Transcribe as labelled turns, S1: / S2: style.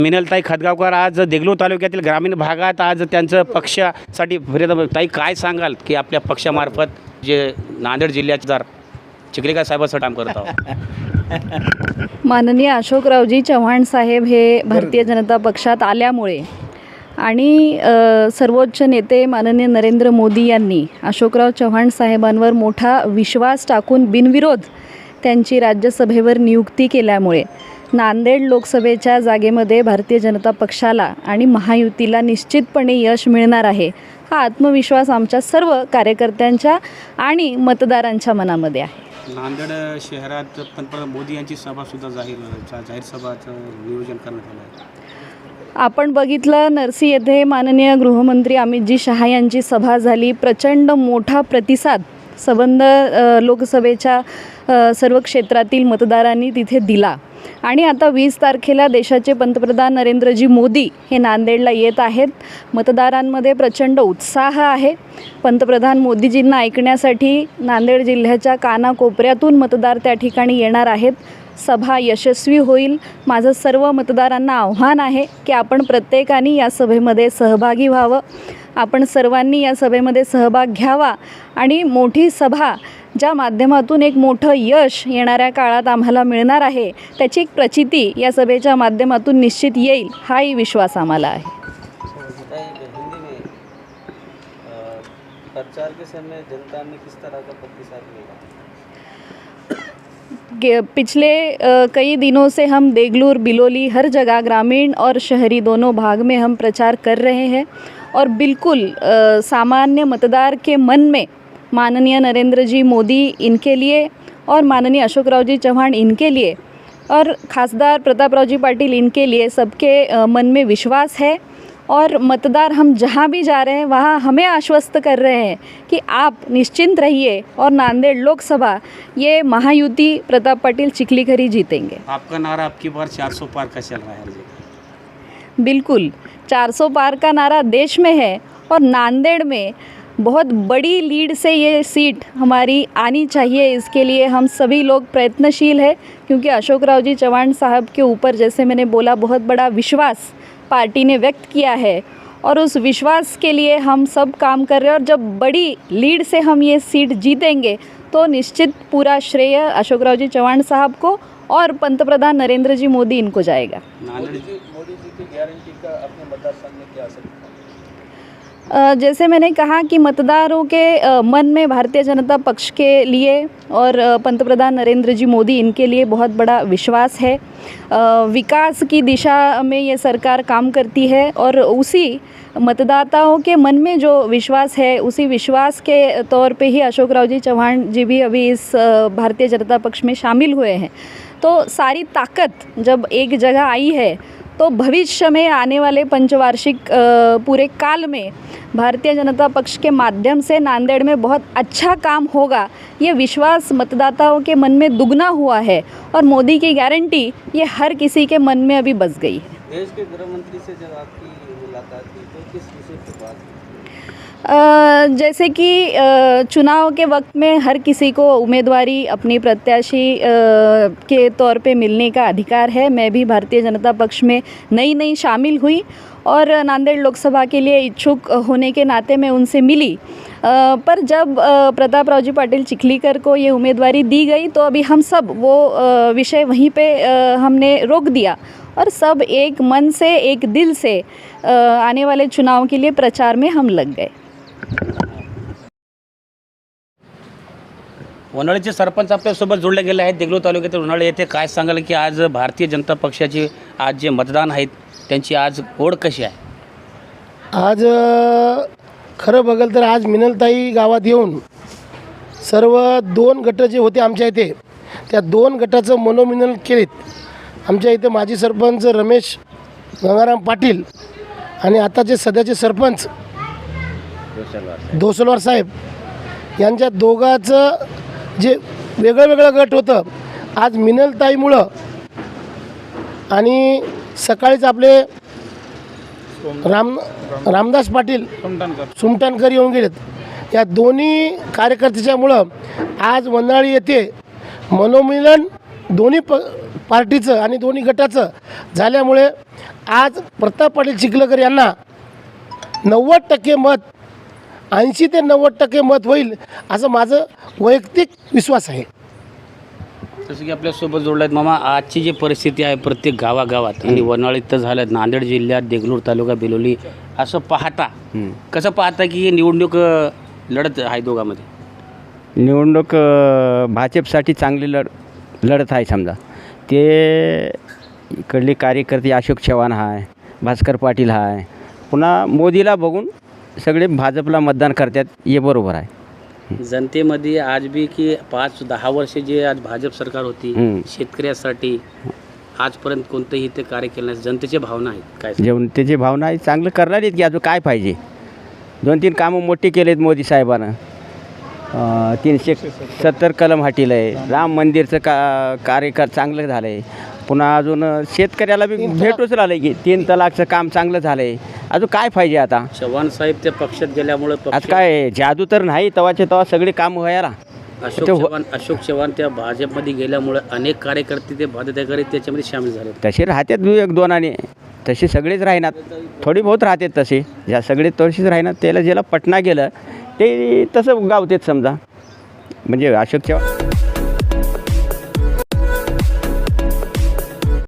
S1: मिनलताई खदगावकर आज देगलूर तालुक्यातील ग्रामीण भागात आज त्यांचं पक्षासाठी ताई काय सांगाल की आपल्या पक्षामार्फत जे नांदेड जिल्ह्याचे जर चिखलेकर साहेबांचं काम करत आहोत?
S2: माननीय अशोकरावजी चव्हाण साहेब हे भारतीय जनता पक्षात आल्यामुळे आणि सर्वोच्च नेते माननीय नरेंद्र मोदी यांनी अशोकराव चव्हाण साहेबांवर मोठा विश्वास टाकून बिनविरोध त्यांची राज्यसभेवर नियुक्ती केल्यामुळे नांदेड लोकसभेच्या जागेमध्ये भारतीय जनता पक्षाला आणि महायुतीला निश्चितपणे यश मिळणार आहे. हा आत्मविश्वास आमच्या सर्व कार्यकर्त्यांच्या आणि मतदारांच्या मनामध्ये आहे.
S1: नांदेड शहरात पंतप्रधान मोदी यांची सभासुद्धा जाहीर जाहीर सभाचं नियोजन करण्यात आलं आहे.
S2: आपण बघितलं नरसी येथे माननीय गृहमंत्री अमितजी शहा यांची सभा झाली. प्रचंड मोठा प्रतिसाद संबंध लोकसभेच्या सर्व क्षेत्रातील मतदारांनी तिथे दिला. आणि आता वीस तारखेला देशाचे पंतप्रधान नरेंद्रजी मोदी हे नांदेडला येत आहेत. मतदारांमध्ये प्रचंड उत्साह आहे. पंतप्रधान मोदीजींना ऐकण्यासाठी नांदेड जिल्ह्याच्या कानाकोपऱ्यातून मतदार त्या ठिकाणी येणार आहेत. सभा यशस्वी होईल. माझं सर्व मतदारांना आव्हान आहे की आपण प्रत्येकाने या सभेमध्ये सहभागी व्हावं. आपण सर्वांनी या सभेमध्ये सहभाग घ्यावा आणि मोठी सभा ज्या माध्यमातून एक मोठं यश येणाऱ्या काळात आम्हाला मिळणार आहे त्याची एक प्रचिती या सभेच्या माध्यमातून निश्चित येईल हाही विश्वास आम्हाला आहे.
S3: प्रचार के समय जनता में किस तरह का प्रतिसाद मिला?
S2: के- पिछले कई दिनों से हम देगलूर बिलोली हर जगह ग्रामीण और शहरी दोनों भाग में हम प्रचार कर रहे हैं और बिल्कुल सामान्य मतदार के मन में माननीय नरेंद्र जी मोदी इनके लिए और माननीय अशोकराव जी चौहान इनके लिए और खासदार प्रतापराव जी पाटिल इनके लिए सबके मन में विश्वास है और मतदार हम जहाँ भी जा रहे हैं वहाँ हमें आश्वस्त कर रहे हैं कि आप निश्चिंत रहिए और नांदेड़ लोकसभा ये महायुति प्रताप पाटिल चिखलीखरी जीतेंगे।
S1: आपका नारा आपकी बार 400 पार का चल रहा है
S2: बिल्कुल 400 पार का नारा देश में है और नांदेड़ में बहुत बड़ी लीड से ये सीट हमारी आनी चाहिए। इसके लिए हम सभी लोग प्रयत्नशील है क्योंकि अशोक राव जी चौहान साहब के ऊपर जैसे मैंने बोला बहुत बड़ा विश्वास पार्टी ने व्यक्त किया है। और उस विश्वास के लिए हम सब काम कर रहे हैं और जब बड़ी लीड से हम ये सीट जीतेंगे तो निश्चित पूरा श्रेय अशोक राव जी चौहान साहब को और पंतप्रधान नरेंद्र जी मोदी इनको जाएगा।
S3: मोदी जी की गारंटी का अपने मतदारसंघ में क्या
S2: अ, जैसे मैंने कहा कि मतदारों के मन में भारतीय जनता पक्ष के लिए और पंतप्रधान नरेंद्र जी मोदी इनके लिए बहुत बड़ा विश्वास है। विकास की दिशा में ये सरकार काम करती है और उसी मतदाताओं के मन में जो विश्वास है, उसी विश्वास के तौर पे ही अशोक राव जी चौहान जी भी अभी इस भारतीय जनता पक्ष में शामिल हुए हैं। तो सारी ताकत जब एक जगह आई है तो भविष्य में आने वाले पंचवार्षिक पूरे काल में भारतीय जनता पक्ष के माध्यम से नांदेड़ में बहुत अच्छा काम होगा। ये विश्वास मतदाताओं के मन में दुगना हुआ है और मोदी की गारंटी ये हर किसी के मन में अभी बस गई है।
S3: देश के गृह मंत्री से जब आपकी मुलाकात हुई तो किस विषय पर बात
S2: जैसे कि चुनाव के वक्त में हर किसी को उम्मीदवारी अपनी प्रत्याशी के तौर पे मिलने का अधिकार है। मैं भी भारतीय जनता पक्ष में नई नई शामिल हुई और नांदेड़ लोकसभा के लिए इच्छुक होने के नाते मैं उनसे मिली। पर जब प्रताप राव जी पाटिल चिखलीकर को ये उम्मीदवारी दी गई तो अभी हम सब वो विषय वहीं पे हमने रोक दिया और सब एक मन से, एक दिल से आने वाले चुनाव के लिए प्रचार में हम लग गए।
S1: उन्हाळ्याचे सरपंच आपल्यासोबत जोडले गेले आहेत. देगलूर तालुक्यातील उन्हाळे येथे काय सांगाल की आज भारतीय जनता पक्षाचे आज जे मतदान आहेत त्यांची आज ओढ कशी आहे?
S4: आज खरं बघाल तर आज मिनलताई गावात येऊन सर्व दोन गट जे होते आमच्या इथे त्या दोन गटाचं मनोमिलन केलेत. आमच्या इथे माजी सरपंच रमेश गंगाराम पाटील आणि आताचे सध्याचे सरपंच दोसलवार साहेब यांच्या दोघाचं जे वेगळं वेगळं गट होतं आज मिनलताईमुळं आणि सकाळीच आपले राम रामदास पाटील सुमटाणकर. येऊन गेलेत. या दोन्ही कार्यकर्त्याच्यामुळं आज वंजाळी येथे मनोमिलन दोन्ही प पार्टीचं आणि दोन्ही गटाचं झाल्यामुळे आज प्रताप पाटील चिखलकर यांना नव्वद टक्के मत ऐंशी ते नव्वद टक्के मत होईल असं माझं वैयक्तिक विश्वास आहे.
S1: जसं की आपल्यासोबत जोडले आहेत मामा आजची जी परिस्थिती आहे प्रत्येक गावागावात आणि वनाळीत तर झालं नांदेड जिल्ह्यात देगलूर तालुका बेलोली असं पाहता कसं पाहता की ही निवडणूक अ, लढत आहे दोघांमध्ये?
S5: निवडणूक अ, भाजपसाठी चांगली लढ लढत आहे समजा. ते इकडले कार्यकर्ते अशोक चव्हाण आहे भास्कर पाटील आहे पुन्हा मोदीला बघून सगळे भाजपला मतदान करतात हे बरोबर आहे.
S1: जनतेमध्ये आज बी की पाच दहा वर्ष जे आज भाजप सरकार होती. शेतकऱ्यासाठी आजपर्यंत कोणतंही ते कार्य केलं नाही. जनतेच्या भावना आहेत काय
S5: जेवण त्याची भावना आहे चांगलं करणार आहेत की अजून काय पाहिजे? दोन तीन कामं मोठी केलेत मोदी साहेबानं. तीनशे सत्तर कलम हटीलं आहे राम मंदिरचं का कार्य कर चांगलं झालं आहे पुन्हा अजून शेतकऱ्याला बी भेटूच राहिलं की तीन तलाकचं काम चांगलं झालं आहे अजून काय पाहिजे आता?
S1: चव्हाण साहेब त्या पक्षात गेल्यामुळे
S5: आज
S1: पक्ष
S5: काय जादू तर नाही तवाचे तेव्हा सगळे काम व्हायला
S1: अशोक
S5: हो-
S1: चव्हाण अशोक चव्हाण त्या भाजपमध्ये गेल्यामुळे अनेक कार्यकर्ते ते पदाधिकारी त्याच्यामध्ये सामील झाले.
S5: तसे राहतात दु- एक दोनाने तसे सगळेच राहणार. थोडी बहुत राहतात तसे. ज्या सगळे तसेच राहणार त्याला ज्याला पटना गेलं ते तसं गावतेच समजा. म्हणजे अशोक चव्हाण